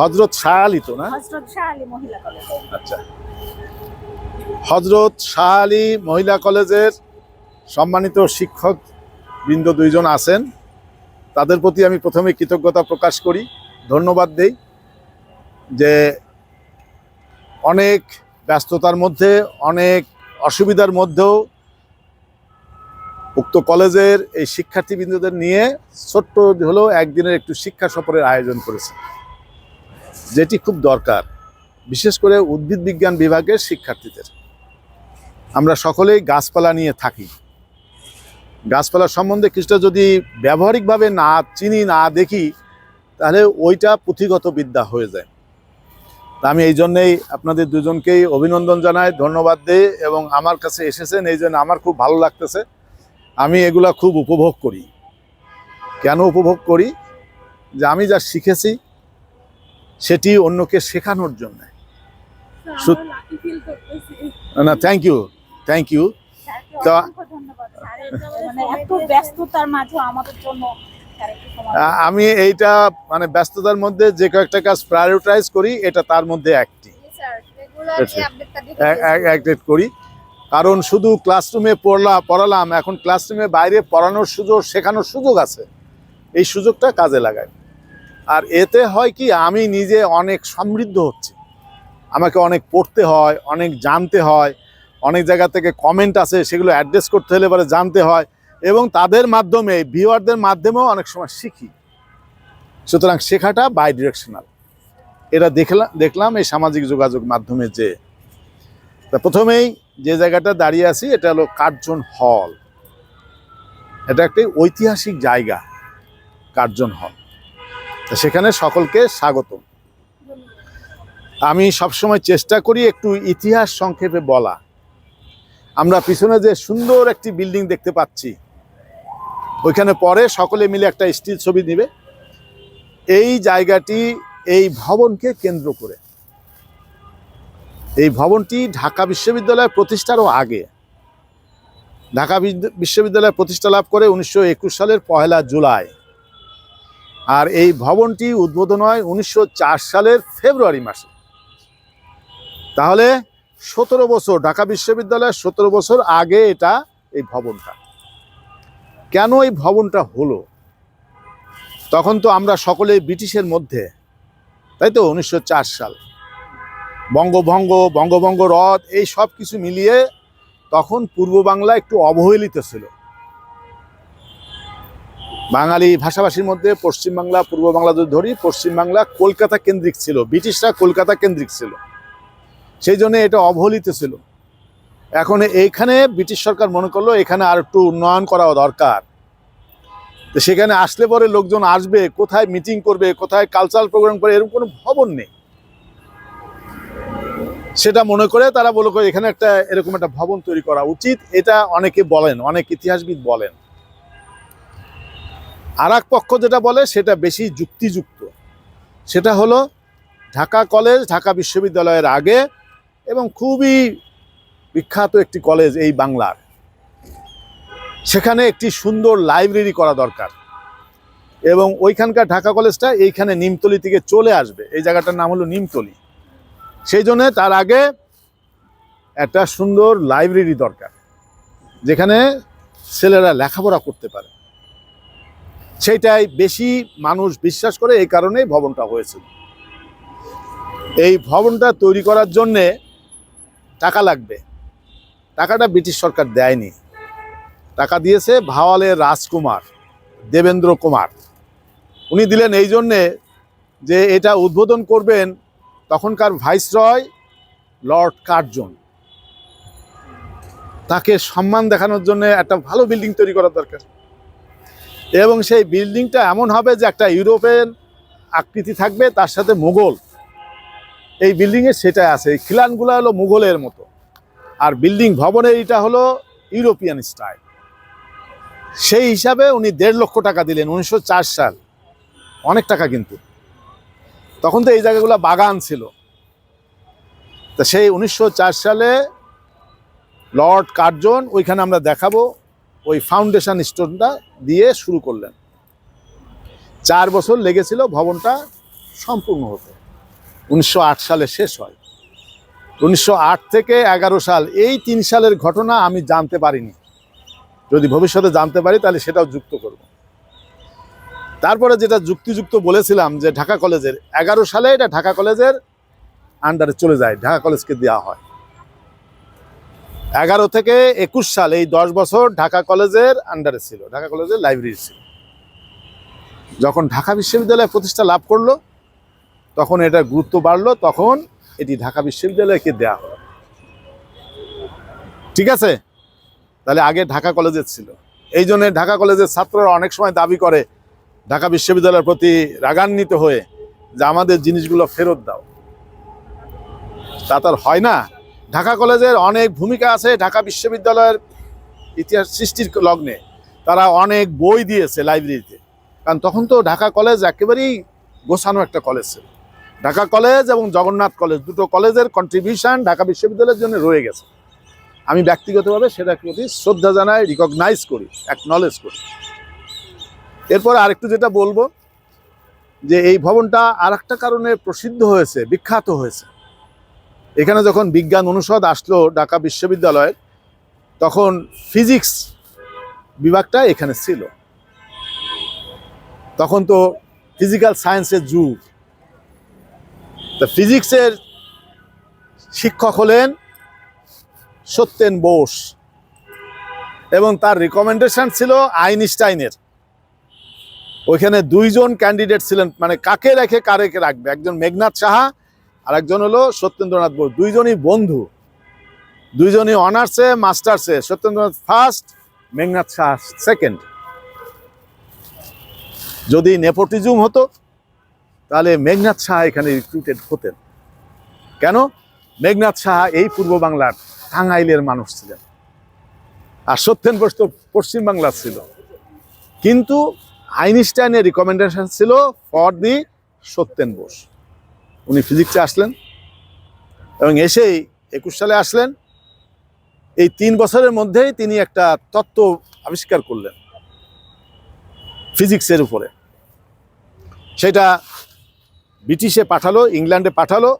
হজরত শাহ আলী তো না? হজরত শাহ আলী মহিলা কলেজ আচ্ছা। হজরত শাহ আলী মহিলা কলেজের সম্মানিত শিক্ষক বৃন্দ দুইজন আছেন। তাদের প্রতি আমি প্রথমে কৃতজ্ঞতা প্রকাশ করি ধন্যবাদ দেই যে অনেক ব্যস্ততার মধ্যে অনেক অসুবিধার মধ্যেও উক্ত কলেজের এই শিক্ষার্থীবৃন্দদের নিয়ে ছোট্ট হলেও একদিনের একটু শিক্ষা সফরের আয়োজন করেছে। যেটি খুব দরকার, বিশেষ করে উদ্ভিদ বিজ্ঞান বিভাগের শিক্ষার্থীদের। আমরা সকলেই গাছপালা নিয়ে থাকি। গাছপালা সম্বন্ধে কিছুটা যদি ব্যবহারিকভাবে না চিনি, না দেখি, তাহলে ওইটা পুঁথিগত বিদ্যা হয়ে যায়। তা আমি এই জন্যেই আপনাদের দুজনকেই অভিনন্দন জানাই, ধন্যবাদ দিই এবং আমার কাছে এসেছেন, এই জন্য আমার খুব ভালো লাগতেছে। আমি এগুলা খুব উপভোগ করি। কেন উপভোগ করি? যে আমি যা শিখেছি সেটি অন্যকে শেখানোর জন্য। না থ্যাংক ইউ থ্যাংক ইউ স্যারকে তো- অসংখ্য ধন্যবাদ। স্যারের এত ব্যস্ততার মাঝে আমাদের জন্য স্যার একটু সময় আ- আমি এইটা মানে ব্যস্ততার মধ্যে যে কয়েকটা কাজ প্রায়োরিটাইজ করি এটা তার মধ্যে একটি। অ্যাক্টেড করি। কারণ শুধু ক্লাসরুমে পড়লা পড়ালাম এখন ক্লাসরুমে বাইরে পড়ানোর সুযোগ শেখানোর সুযোগ আছে। এই সুযোগটা কাজে লাগাই আর এতে হয় কি, আমি নিজে অনেক সমৃদ্ধ হচ্ছি। আমাকে অনেক পড়তে হয়, অনেক জানতে হয়, অনেক জায়গা থেকে কমেন্ট আছে সেগুলো অ্যাড্রেস করতে হলে এবারে জানতে হয় এবং তাদের মাধ্যমে ভিউয়ারদের মাধ্যমেও অনেক সময় শিখি। সুতরাং শেখাটা বাই ডিরেকশনাল এটা দেখলাম দেখলাম এই সামাজিক যোগাযোগ মাধ্যমে যে, তা প্রথমেই যে জায়গাটা দাঁড়িয়ে আছি, এটা হলো কার্জন হল। এটা একটি ঐতিহাসিক জায়গা, কার্জন হল। সেখানে সকলকে স্বাগত আমি সবসময় চেষ্টা করি একটু ইতিহাস সংক্ষেপে বলা। আমরা পিছনে যে সুন্দর একটি বিল্ডিং দেখতে পাচ্ছি, ওইখানে পরে সকলে মিলে একটা স্টিল ছবি নেবে। এই জায়গাটি এই ভবনকে কেন্দ্র করে। এই ভবনটি ঢাকা বিশ্ববিদ্যালয় প্রতিষ্ঠারও আগে। ঢাকা বিশ্ববিদ্যালয় প্রতিষ্ঠা লাভ করে উনিশশো একুশ সালের পহেলা জুলাই। আর এই ভবনটি উদ্বোধন হয় উনিশশো চার সালের ফেব্রুয়ারি মাসে। তাহলে সতেরো বছর, ঢাকা বিশ্ববিদ্যালয়ের সতেরো বছর আগে এটা এই ভবনটা। কেন এই ভবনটা হলো? তখন তো আমরা সকলেই ব্রিটিশের মধ্যে, তাই তো? উনিশশো চার সাল। বঙ্গভঙ্গ বঙ্গভঙ্গ রথ এই সব কিছু মিলিয়ে তখন পূর্ব বাংলা একটু অবহেলিত ছিল। বাঙালি ভাষাভাষীর মধ্যে পশ্চিম বাংলা পূর্ব বাংলা যদি ধরি পশ্চিম বাংলা কলকাতা কেন্দ্রিক ছিল, ব্রিটিশরা কলকাতা কেন্দ্রিক ছিল। সেই জন্য এটা অবহেলিত ছিল। এখন এইখানে ব্রিটিশ সরকার মনে করল এখানে আর একটু উন্নয়ন করা দরকার। তো সেখানে আসলে পরে লোকজন আসবে, কোথায় মিটিং করবে, কোথায় কালচারাল প্রোগ্রাম করে এরকম কোনো ভবন নেই। সেটা মনে করে তারা বলে, এখানে একটা এরকম একটা ভবন তৈরি করা উচিত। এটা অনেকে বলেন, অনেক ইতিহাসবিদ বলেন। আর পক্ষ যেটা বলে, সেটা বেশি যুক্তিযুক্ত। সেটা হলো, ঢাকা কলেজ, ঢাকা বিশ্ববিদ্যালয়ের আগে এবং খুবই বিখ্যাত একটি কলেজ এই বাংলার। সেখানে একটি সুন্দর লাইব্রেরি করা দরকার। এবং ওইখানকার ঢাকা কলেজটা এইখানে নিমতলি থেকে চলে আসবে। এই জায়গাটার নাম হলো নিমতলি। সেই জন্যে তার আগে একটা সুন্দর লাইব্রেরি দরকার, যেখানে ছেলেরা লেখাপড়া করতে পারে। সেইটাই বেশি মানুষ বিশ্বাস করে এই কারণেই ভবনটা হয়েছে। এই ভবনটা তৈরি করার জন্যে টাকা লাগবে। টাকাটা ব্রিটিশ সরকার দেয়নি। টাকা দিয়েছে ভাওয়ালের রাজকুমার, দেবেন্দ্র কুমার। উনি দিলেন এই জন্যে যে এটা উদ্বোধন করবেন তখনকার ভাইসরয় লর্ড কার্জন। তাকে সম্মান দেখানোর জন্য একটা ভালো বিল্ডিং তৈরি করার দরকার। এবং সেই বিল্ডিংটা এমন হবে যে একটা ইউরোপিয়ান আকৃতি থাকবে, তার সাথে মুঘল। এই বিল্ডিংয়ে সেটাই আছে, এই খিলানগুলো হলো মুঘলের মতো। আর বিল্ডিং ভবনের এটা হলো ইউরোপিয়ান স্টাইল। সেই হিসাবে উনি দেড় লক্ষ টাকা দিলেন, উনিশশো চার সাল। অনেক টাকা কিন্তু। তখন তো এই জায়গাগুলো বাগান ছিল। তা সেই উনিশশো চার সালে লর্ড কার্জন, ওইখানে আমরা দেখাবো। ওই ফাউন্ডেশন স্টোনটা দিয়ে শুরু করলেন। চার বছর লেগেছিল ভবনটা সম্পূর্ণ হতে। উনিশশো আট সালে শেষ হয়। উনিশশো আট থেকে এগারো সাল, এই তিন সালের ঘটনা আমি জানতে পারিনি। যদি ভবিষ্যতে জানতে পারি, তাহলে সেটাও যুক্ত করব। তারপরে যেটা যুক্তিযুক্ত বলেছিলাম যে ঢাকা কলেজের, এগারো সালে এটা ঢাকা কলেজের আন্ডারে চলে যায়। ঢাকা কলেজকে দেওয়া হয়। এগারো থেকে একুশ সাল, এই দশ বছর ঢাকা কলেজের আন্ডারে ছিল, ঢাকা কলেজের লাইব্রেরি ছিল। যখন ঢাকা বিশ্ববিদ্যালয় প্রতিষ্ঠা লাভ করল, তখন এটা গুরুত্ব বাড়লো, তখন এটি ঢাকা বিশ্ববিদ্যালয়কে দেয়া হলো। ঠিক আছে? তাহলে আগে ঢাকা কলেজের ছিল। এই জন্য ঢাকা কলেজের ছাত্ররা অনেক সময় দাবি করে, ঢাকা বিশ্ববিদ্যালয়ের প্রতি রাগান্বিত হয়ে যে আমাদের জিনিসগুলো ফেরত দাও। তা তার হয় না। ঢাকা কলেজের অনেক ভূমিকা আছে, ঢাকা বিশ্ববিদ্যালয়ের ইতিহাস সৃষ্টির লগ্নে। তারা অনেক বই দিয়েছে লাইব্রেরিতে। কারণ তখন তো ঢাকা কলেজ একেবারেই গোছানো একটা কলেজ ছিল। ঢাকা কলেজ এবং জগন্নাথ কলেজ দুটো কলেজের কন্ট্রিবিউশন ঢাকা বিশ্ববিদ্যালয়ের জন্য রয়ে গেছে। আমি ব্যক্তিগতভাবে সেটার প্রতি শ্রদ্ধা জানাই রিকগনাইজ করি অ্যাকনলেজ করি। এরপর আরেকটু যেটা বলব, যে এই ভবনটা আর একটা কারণে প্রসিদ্ধ হয়েছে, বিখ্যাত হয়েছে। এখানে যখন বিজ্ঞান অনুষদ আসলো ঢাকা বিশ্ববিদ্যালয়ের, তখন ফিজিক্স বিভাগটা এখানে ছিল। তখন তো ফিজিক্যাল সায়েন্সের যুগ। তা ফিজিক্সের শিক্ষক হলেন সত্যেন বোস এবং তার রিকমেন্ডেশন ছিল আইনস্টাইনের। ওইখানে দুইজন ক্যান্ডিডেট ছিলেন মানে কাকে রেখে কারে রাখবে? একজন মেঘনাথ সাহা আর একজন হলো সত্যেন্দ্রনাথ বোস। দুইজনই বন্ধু। দুইজনই অনার্সে, মাস্টার্সে। সত্যেন্দ্রনাথ ফার্স্ট মেঘনাথ সাহা সেকেন্ড যদি নেপোটিজম হতো, তাহলে মেঘনাথ শাহ এখানে রিক্রুটেড হতেন। কেন? মেঘনাথ সাহা এই পূর্ব বাংলার টাঙ্গাইলের মানুষ ছিলেন। আর সত্যেন বোস তো পশ্চিম বাংলার ছিল। কিন্তু আইনস্টাইনের রিকমেন্ডেশন ছিল ফর দি সত্যেন বোস। উনি ফিজিক্সে আসলেন এবং এসেই একুশ সালে আসলেন। এই তিন বছরের মধ্যেই তিনি একটা তত্ত্ব আবিষ্কার করলেন ফিজিক্সের উপরে। সেটা ব্রিটিশে পাঠালো, ইংল্যান্ডে পাঠালো।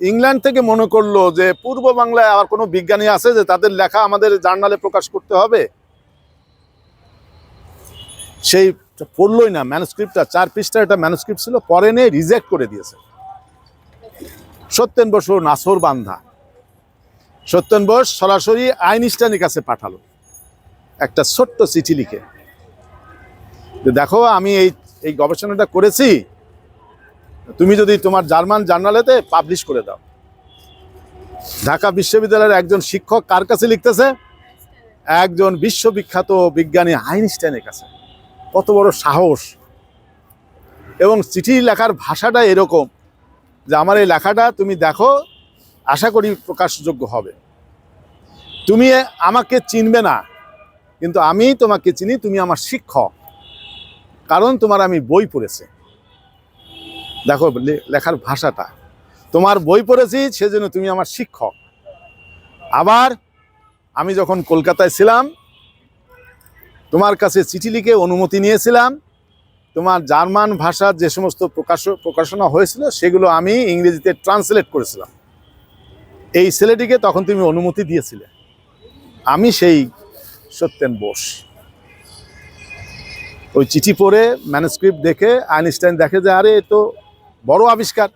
ইংল্যান্ড থেকে মনে করল যে পূর্ব বাংলায় আর কোনো বিজ্ঞানী আছে যে তাদের লেখা আমাদের জার্নালে প্রকাশ করতে হবে। সেই পড়লোই না ম্যানুস্ক্রিপ্টটা চার পৃষ্ঠার একটা ম্যানুস্ক্রিপ্ট ছিল, পরে নিয়ে রিজেক্ট করে দিয়েছে। সত্যেন বসু নাসর বান্ধা। সত্যেন বোস সরাসরি আইনস্টাইনের কাছে পাঠালো। একটা ছোট্ট চিঠি লিখে। যে দেখো, আমি এই এই গবেষণাটা করেছি। তুমি যদি তোমার জার্মান জার্নালেতে পাবলিশ করে দাও। ঢাকা বিশ্ববিদ্যালয়ের একজন শিক্ষক কার কাছে লিখতেছে? একজন বিশ্ববিখ্যাত বিজ্ঞানী আইনস্টাইনের কাছে। কত বড় সাহস। এবং চিঠি লেখার ভাষাটা এরকম। যে আমার এই লেখাটা তুমি দেখো, আশা করি প্রকাশযোগ্য হবে। তুমি আমাকে চিনবে না, কিন্তু আমি তোমাকে চিনি, তুমি আমার শিক্ষক। কারণ তোমার আমি বই পড়েছি। দেখো লেখার ভাষাটা। তোমার বই পড়েছি, সেজন্য তুমি আমার শিক্ষক। আবার আমি যখন কলকাতায় ছিলাম, তোমার কাছে চিঠি লিখে অনুমতি নিয়েছিলাম তোমার জার্মান ভাষার যে সমস্ত প্রকাশ প্রকাশনা হয়েছিল, সেগুলো আমি ইংরেজিতে ট্রান্সলেট করেছিলাম। এই ছেলেটিকে তখন তুমি অনুমতি দিয়েছিলে। আমি সেই সত্যেন বোস। ওই চিঠি পড়ে ম্যানুস্ক্রিপ্ট দেখে, আইনস্টাইন দেখে যে, আরে তো বড় আবিষ্কার।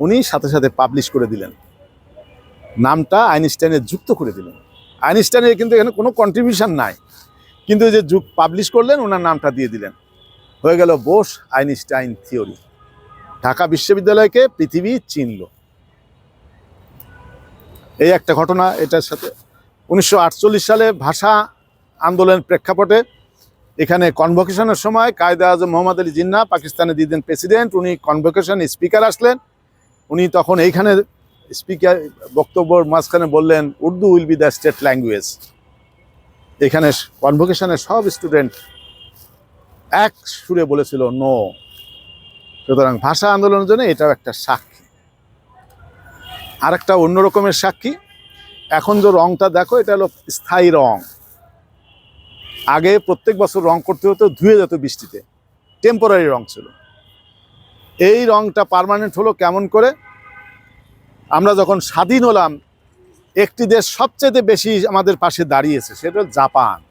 উনি সাথে সাথে পাবলিশ করে দিলেন। নামটা আইনস্টাইনের যুক্ত করে দিলেন। আইনস্টাইনের কিন্তু এখানে কোনো কন্ট্রিবিউশন নাই। কিন্তু যে যুগ পাবলিশ করলেন, ওনার নামটা দিয়ে দিলেন। হয়ে গেল বোস আইনস্টাইন থিওরি। ঢাকা বিশ্ববিদ্যালয়কে পৃথিবী চিনল। এই একটা ঘটনা, এটার সাথে। উনিশশো আটচল্লিশ সালে ভাষা আন্দোলনের প্রেক্ষাপটে এখানে কনভোকেশনের সময় কায়দা আজম মোহাম্মদ আলী জিন্না, পাকিস্তানের দিদিন প্রেসিডেন্ট, উনি কনভোকেশন স্পিকার আসলেন। উনি তখন এইখানে স্পিকার বক্তব্যর মাঝখানে বললেন, Urdu will be the state language এখানে কনভোকেশনের সব স্টুডেন্ট এক সুরে বলেছিল নো সুতরাং ভাষা আন্দোলনের জন্য এটাও একটা সাক্ষী। আর একটা অন্য রকমের সাক্ষী, এখন যে রংটা দেখো, এটা হলো স্থায়ী রং। আগে প্রত্যেক বছর রং করতে হতো ধুয়ে যেত বৃষ্টিতে টেম্পোরারি রং ছিল। এই রংটা পার্মানেন্ট হলো কেমন করে? আমরা যখন স্বাধীন হলাম, একটি দেশ সবচেয়ে বেশি আমাদের পাশে দাঁড়িয়েছে, সেটা জাপান।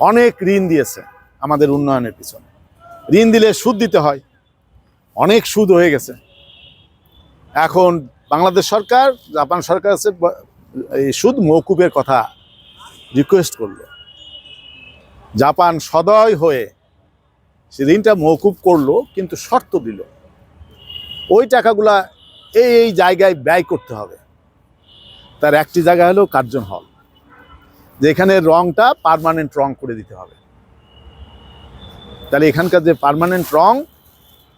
অনেক ঋণ দিয়েছে। আমাদের উন্নয়নের পিছনে। ঋণ দিলে সুদ দিতে হয়। অনেক সুদ হয়ে গেছে। এখন বাংলাদেশ সরকার, জাপান সরকার এই সুদ মৌকুবের কথা রিকোয়েস্ট করল। জাপান সদয় হয়ে সে ঋণটা মৌকুব করল, কিন্তু শর্ত দিল। ওই টাকাগুলা এই এই জায়গায় ব্যয় করতে হবে। তার একটি জায়গা হলো কার্জন হল। যেখানে রংটা পার্মানেন্ট রং করে দিতে হবে। তাহলে এখানকার যে পার্মানেন্ট রং,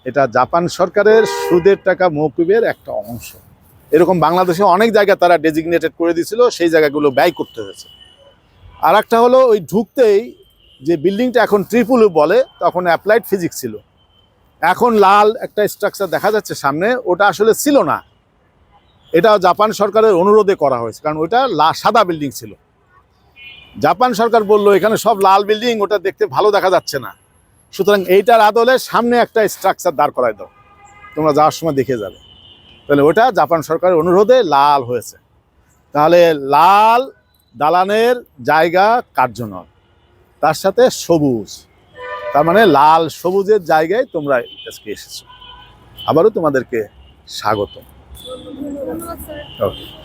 এটা জাপান সরকারের সুদের টাকা মৌকুবের একটা অংশ। এরকম বাংলাদেশে অনেক জায়গা তারা ডেজিগনেটেড করে দিয়েছিল, সেই জায়গাগুলো ব্যয় করতে হয়েছে। আর একটা হলো ওই ঢুকতেই যে বিল্ডিংটা এখন ট্রিপুল বলে, তখন অ্যাপ্লাইড ফিজিক্স ছিল। এখন লাল একটা স্ট্রাকচার দেখা যাচ্ছে সামনে, ওটা আসলে ছিল না। এটা জাপান সরকারের অনুরোধে করা হয়েছে, কারণ ওটা সাদা বিল্ডিং ছিল। জাপান সরকার বলল, এখানে সব লাল বিল্ডিং ওটা দেখতে ভালো দেখা যাচ্ছে না। সুতরাং এইটার আদলে সামনে একটা স্ট্রাকচার দাঁড় করাই দাও। তোমরা যাওয়ার সময় দেখে যাবে। তাহলে ওটা জাপান সরকারের অনুরোধে লাল হয়েছে। তাহলে লাল দালানের জায়গা কার্যনল। তার সাথে সবুজ। তার মানে লাল সবুজের জায়গায় তোমরা আজকে এসেছ। আবারও তোমাদেরকে স্বাগত ওকে।